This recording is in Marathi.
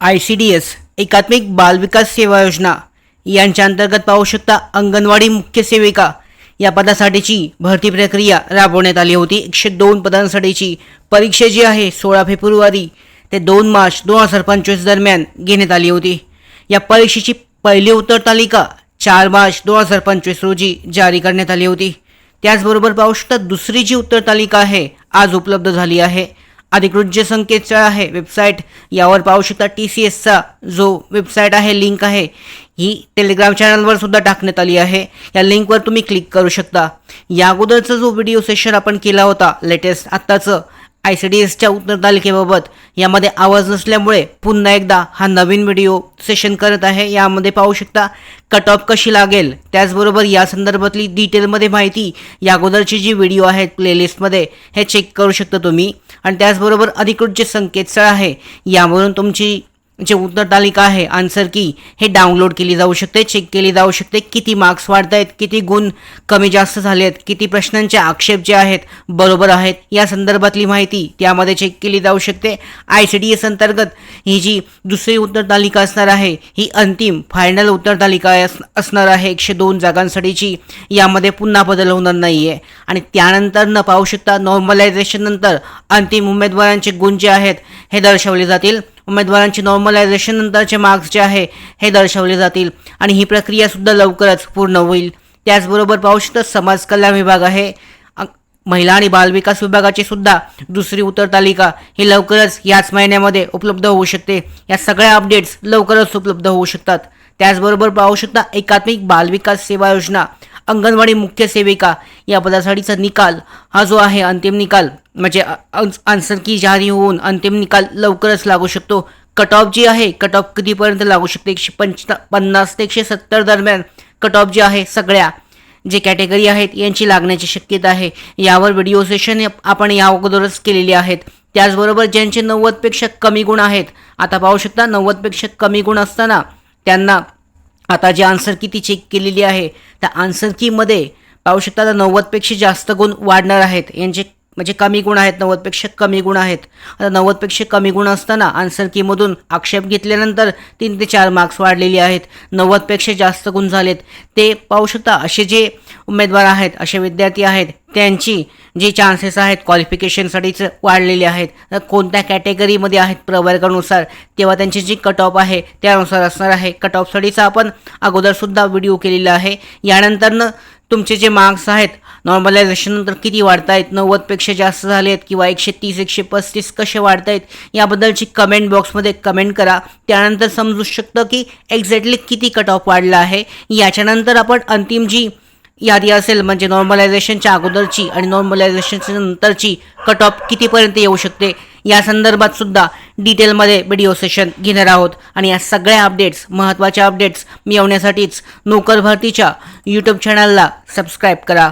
आय सी डी एस एकात्मिक बालविकास सेवा योजना यांच्या अंतर्गत पाहू शकता अंगणवाडी मुख्य सेविका. या पदासाठीची भरती प्रक्रिया राबवण्यात आली होती. एकशे दोन पदांसाठीची परीक्षा जी आहे सोळा फेब्रुवारी ते दोन मार्च दोन हजार पंचवीस दरम्यान घेण्यात आली होती. या परीक्षेची पहिली उत्तर तालिका चार मार्च दोन हजार पंचवीस रोजी जारी करण्यात आली होती. त्याचबरोबर पाहू शकता दुसरी जी उत्तर तालिका आहे आज उपलब्ध झाली आहे. अधिकृत जे संकेतस्थळ आहे. वेबसाईट यावर पाहू शकता टी सी एसचा जो वेबसाईट आहे लिंक आहे ही टेलिग्राम चॅनलवर सुद्धा टाकण्यात आली आहे. या लिंकवर तुम्ही क्लिक करू शकता. या अगोदरचा जो व्हिडिओ सेशन आपण केला होता लेटेस्ट आत्ताचं आय सी डी एसच्या उत्तर तालिकेबाबत यामध्ये आवाज नसल्यामुळे पुन्हा एकदा हा नवीन व्हिडिओ सेशन करत आहे. यामध्ये पाहू शकता कट ऑफ कशी लागेल? त्याचबरोबर या संदर्भातली डिटेलमध्ये माहिती या अगोदरची जी व्हिडिओ आहेत प्लेलिस्टमध्ये हे चेक करू शकता तुम्ही. आणि त्याचबरोबर अधिकृत जे संकेतस्थळ आहे यावरून तुमची जे उत्तर तालिका आहे आन्सर की हे डाउनलोड केली जाऊ शकते चेक केली जाऊ शकते. किती मार्क्स वाढत आहेत किती गुण कमी जास्त झाले आहेत किती प्रश्नांचे आक्षेप जे आहेत बरोबर आहेत. या संदर्भातली माहिती त्यामध्ये चेक केली जाऊ शकते. आय सी डी एस अंतर्गत ही जी दुसरी उत्तर तालिका असणार आहे ही अंतिम फायनल उत्तर तालिका अस- असणार आहे. एकशे दोन जागांसाठीची यामध्ये पुन्हा बदल होणार नाही आहे आणि त्यानंतर न पाहू शकता नॉर्मलायझेशन नंतर अंतिम उमेदवारांचे गुण जे आहेत हे दर्शवले जातील. उमेदवारांचे नॉर्मलायझेशन नंतरचे मार्क्स जे आहे हे दर्शवले जातील. आणि ही प्रक्रिया सुद्धा लवकरच पूर्ण होईल. त्याचबरोबर पाहू शकतात समाज कल्याण विभाग आहे. महिला आणि बालविकास विभागाची सुद्धा दुसरी उत्तर तालिका ही लवकरच याच महिन्यामध्ये उपलब्ध होऊ शकते. या सगळ्या अपडेट्स लवकरच उपलब्ध होऊ शकतात. त्याचबरोबर पाहू शकता एकात्मिक बालविकास सेवा योजना अंगणवाडी मुख्य सेविका या पदासाठीचा निकाल हा जो आहे अंतिम निकाल. म्हणजे आन्सर की जारी होऊन अंतिम निकाल लवकरच लागू शकतो. कट ऑफ जी आहे कट ऑफ कितीपर्यंत लागू शकते? एकशे पंच पन्नास ते एकशे सत्तर दरम्यान कट ऑफ जी आहे सगळ्या जे कॅटेगरी आहेत यांची लागण्याची शक्यता आहे. यावर व्हिडिओ सेशन आपण या अगोदरच केलेली आहेत. त्याचबरोबर ज्यांचे नव्वदपेक्षा कमी गुण आहेत आता पाहू शकता नव्वदपेक्षा कमी गुण असताना त्यांना आता जी आन्सर की ती चेक केलेली आहे त्या आन्सर कीमध्ये पाहू शकता आता नव्वदपेक्षा जास्त गुण वाढणार आहेत. यांचे म्हणजे कमी गुण आहेत नव्वदपेक्षा कमी गुण आहेत. आता नव्वदपेक्षा कमी गुण असताना आन्सर कीमधून आक्षेप घेतल्यानंतर तीन ते चार मार्क्स वाढलेले आहेत. नव्वदपेक्षा जास्त गुण झालेत. ते पाहू शकता असे जे उमेदवार आहेत असे विद्यार्थी आहेत. त्यांची जी चान्सेस आहेत क्वालिफिकेशनसाठीच वाढलेले आहेत. तर कोणत्या कॅटेगरीमध्ये आहेत प्रवर्गानुसार? तेव्हा त्यांची जी कट ऑफ आहे त्यानुसार असणार आहे. कट ऑफसाठीचा आपण अगोदरसुद्धा व्हिडिओ केलेला आहे. यानंतरनं तुमचे जे मार्क्स आहेत नॉर्मलायझेशननंतर किती वाढत आहेत नव्वदपेक्षा जास्त झाले आहेत किंवा एकशे तीस एकशे पस्तीस कसे वाढत आहेत याबद्दलची कमेंट बॉक्समध्ये कमेंट करा. त्यानंतर समजू शकतं की एक्झॅक्टली किती कट ऑफ वाढला आहे. याच्यानंतर आपण अंतिम जी यादी असेल म्हणजे नॉर्मलायझेशनच्या अगोदरची आणि नॉर्मलायझेशनच्या नंतरची कट ऑफ कितीपर्यंत येऊ शकते? या संदर्भात सुद्धा डिटेलमध्ये व्हिडिओ सेशन घेणार आहोत. आणि या सगळ्या अपडेट्स महत्त्वाच्या अपडेट्स मिळवण्यासाठीच नोकर भरतीच्या यूट्यूब चॅनलला सबस्क्राईब करा.